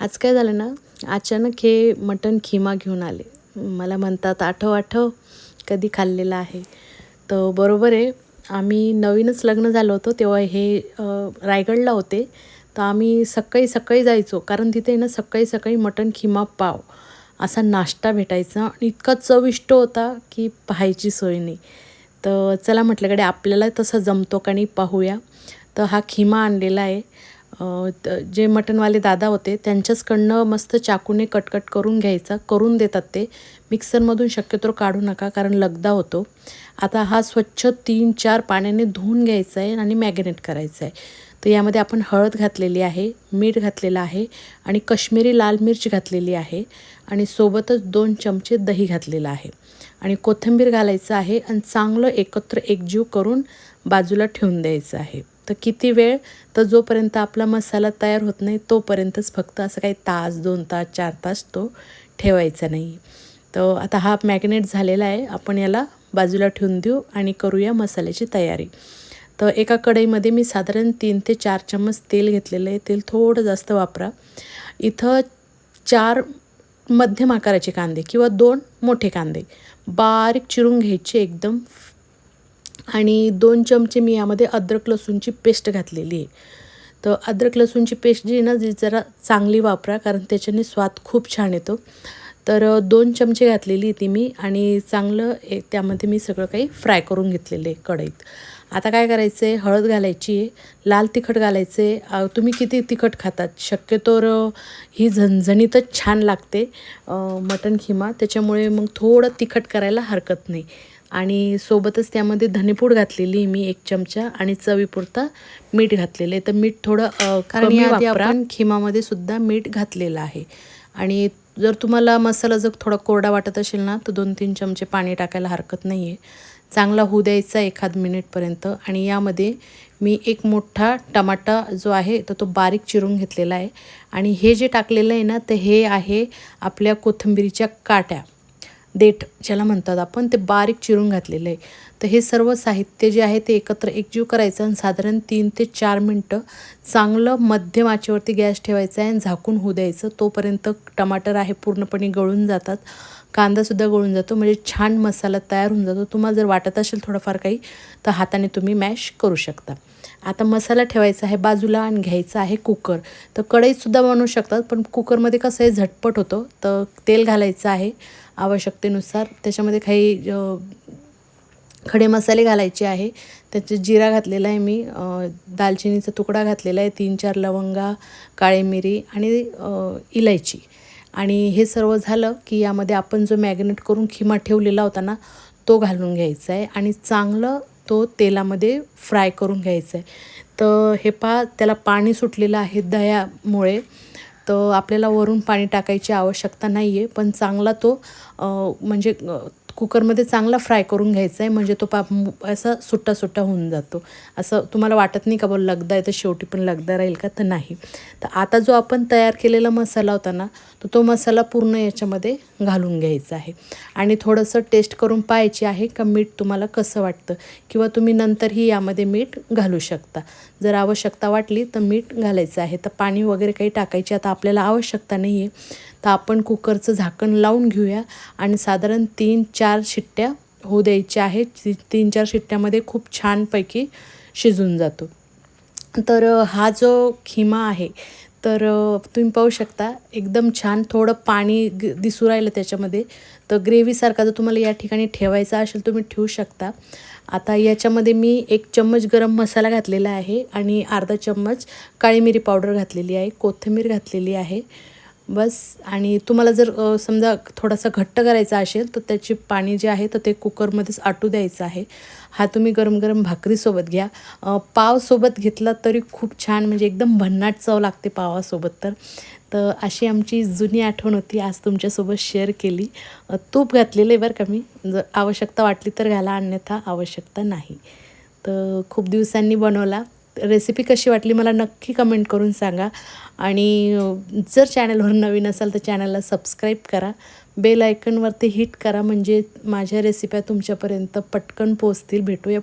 आज काय झालं ना अचानक हे मटण खिमा घेऊन आले. मला म्हणतात आठव आठव कधी खाल्लेलं आहे. तर बरोबर आहे आम्ही नवीनच लग्न झालं होतं तेव्हा हे रायगडला होते. तर आम्ही सकाळी सकाळी जायचो कारण तिथे ना सकाळी सकाळी मटण खिमा पाव असा नाश्ता भेटायचा. आणि इतका चविष्ट होता की पाहायची सोय नाही. तर चला म्हटल्याकडे आपल्याला तसं जमतो का नाही पाहूया. तर हा खिमा आणलेला आहे. जे मटणवाले दादा होते त्यांच्याचकडनं मस्त चाकूने कटकट करून घ्यायचा करून देतात ते. मिक्सरमधून शक्यतो काढू नका कारण लगदा होतो. आता हा स्वच्छ तीन चार पाण्याने धुवून घ्यायचा आहे आणि मॅगिनेट करायचा आहे. तर यामध्ये आपण हळद घातलेली आहे मीठ घातलेलं आहे आणि कश्मीरी लाल मिर्च घातलेली आहे आणि सोबतच दोन चमचे दही घातलेलं आहे. आणि कोथिंबीर घालायचं आहे आणि चांगलं एकत्र एकजीव करून बाजूला ठेवून द्यायचं आहे. तर किती वेळ? तर जोपर्यंत आपला मसाला तयार होत नाही तोपर्यंतच फक्त असं काही तास दोन तास चार तास तो ठेवायचा नाही. तर आता हा मॅग्नेट झालेला आहे. आपण याला बाजूला ठेवून देऊ आणि करूया मसाल्याची तयारी. तर एका कढईमध्ये मी साधारण तीन ते चार चम्मच तेल घेतलेलं आहे. तेल थोडं जास्त वापरा. इथं चार मध्यम आकाराचे कांदे किंवा दोन मोठे कांदे. बारीक चिरून घ्यायचे एकदम आणि दोन चमचे मी यामध्ये अद्रक लसूणची पेस्ट घातलेली आहे. तर अद्रक लसूणची पेस्ट जी ना जी जरा चांगली वापरा कारण त्याच्याने स्वाद खूप छान येतो. तर दोन चमचे घातलेली ती मी आणि चांगलं एक त्यामध्ये मी सगळं काही फ्राय करून घेतलेलं आहे कढईत. आता काय करायचं आहे हळद घालायची आहे लाल तिखट घालायचे आहे तुम्ही किती तिखट खातात? शक्यतोर ही झणझणीतच छान लागते मटण खिमा. त्याच्यामुळे मग थोडं तिखट करायला हरकत नाही. आणि सोबतच त्यामध्ये धनेपूड घातलेली मी एक चमचा आणि चवीपुरता मीठ घातलेलं आहे. तर मीठ थोडं कारण. आपण खिमामध्ये सुद्धा मीठ घातलेलं आहे. आणि जर तुम्हाला मसाला जर थोडा कोरडा वाटत असेल ना तर दोन तीन चमचे पाणी टाकायला हरकत नाही आहे चांगला होऊ द्यायचा एखाद मिनिटपर्यंत. आणि यामध्ये मी एक मोठा टमाटा जो आहे तर तो बारीक चिरून घेतलेला आहे. आणि हे जे टाकलेलं आहे ना तर हे आहे आपल्या कोथिंबिरीच्या काट्या. देठ ज्याला म्हणतात आपण ते बारीक चिरून घातलेलं आहे. तर हे सर्व साहित्य जे आहे ते एकत्र एकजीव करायचं आणि साधारण तीन ते चार मिनटं चांगलं मध्यम आचेवरती गॅस ठेवायचा आहे आणि झाकून होऊ द्यायचं. तोपर्यंत टमाटर आहे पूर्णपणे गळून जातात. कांदासुद्धा गळून जातो म्हणजे छान मसाला तयार होऊन जातो. तुम्हाला जर वाटत असेल थोडंफार काही तर हाताने तुम्ही मॅश करू शकता. आता मसाला ठेवायचा आहे बाजूला आणि घ्यायचा आहे कुकर. तर कढईतसुद्धा बनवू शकतात पण कुकरमध्ये कसं आहे झटपट होतं. तर तेल घालायचं आहे. आवश्यकतेनुसार त्याच्यामध्ये काही खडे मसाले घालायचे आहे. त्याचे जिरा घातलेला आहे मी दालचिनीचा तुकडा घातलेला आहे तीन चार लवंगा काळी मिरी आणि इलायची. आणि हे सर्व झालं की यामध्ये आपण जो मॅग्नेट करून खिमा ठेवलेला होता ना तो घालून घ्यायचा आहे. आणि चांगलं तो तेलामध्ये फ्राय करून घ्यायचा आहे. तर हे पहा त्याला पाणी सुटलेलं आहे दह्यामुळे. तर आपल्याला वरून पाणी टाकायची आवश्यकता नाही आहे पण चांगला तो म्हणजे कुकरमध्ये चांगला फ्राय करून घ्यायचा आहे म्हणजे तो पाप असा सुट्टा सुट्टा होऊन जातो. असं तुम्हाला वाटत नाही का बरं लगदा आहे तर शेवटी पण लगदा राहील का? तर नाही. तर आता जो आपण तयार केलेला मसाला होता ना तर तो मसाला पूर्ण याच्यामध्ये घालून घ्यायचा आहे. आणि थोडंसं टेस्ट करून पाहायची आहे का मीठ तुम्हाला कसं वाटतं? किंवा तुम्ही नंतरही यामध्ये मीठ घालू शकता. जर आवश्यकता वाटली तर मीठ घालायचं आहे. तर पाणी वगैरे काही टाकायची आता आपल्याला आवश्यकता नाही आहे तर आपण कुकरचं झाकण लावून घेऊया आणि साधारण तीन चार शिट्ट्या होऊ द्यायच्या आहेत. तीन चार शिट्ट्यामध्ये खूप छानपैकी शिजून जातो. तर हा जो खिमा आहे तर तुम्ही पाहू शकता एकदम छान थोडं पाणी ग दिसू राहिलं त्याच्यामध्ये. तर ग्रेव्हीसारखा जर तुम्हाला या ठिकाणी ठेवायचा असेल तुम्ही ठेवू शकता. आता याच्यामध्ये मी एक चम्मच गरम मसाला घातलेला आहे आणि अर्धा चम्मच काळी मिरी पावडर घातलेली आहे कोथिंबीर घातलेली आहे. बस. आणि तुम्हाला जर समजा थोडासा घट्ट करायचा असेल तर त्याचे पाणी जे आहे तर ते कुकरमध्येच आटू द्यायचं आहे. हा तुम्ही गरम गरम भाकरीसोबत घ्या. पावसोबत घेतला तरी खूप छान म्हणजे एकदम भन्नाट चव लागते पावासोबत तर. तर अशी आमची जुनी आठवण होती आज तुमच्यासोबत शेअर केली. तूप घातलेलं आहे बरं का मी. जर आवश्यकता वाटली तर घाला अन्यथा आवश्यकता नाही. तर खूप दिवसांनी बनवला. रेसिपी कशी वाटली मला नक्की कमेंट करून सांगा. आणि जर चॅनलवर नवीन असाल तर चॅनलला सबस्क्राईब करा. बेल आयकनवरती हिट करा. म्हणजे माझ्या रेसिप्या तुमच्यापर्यंत पटकन पोचतील भेटूया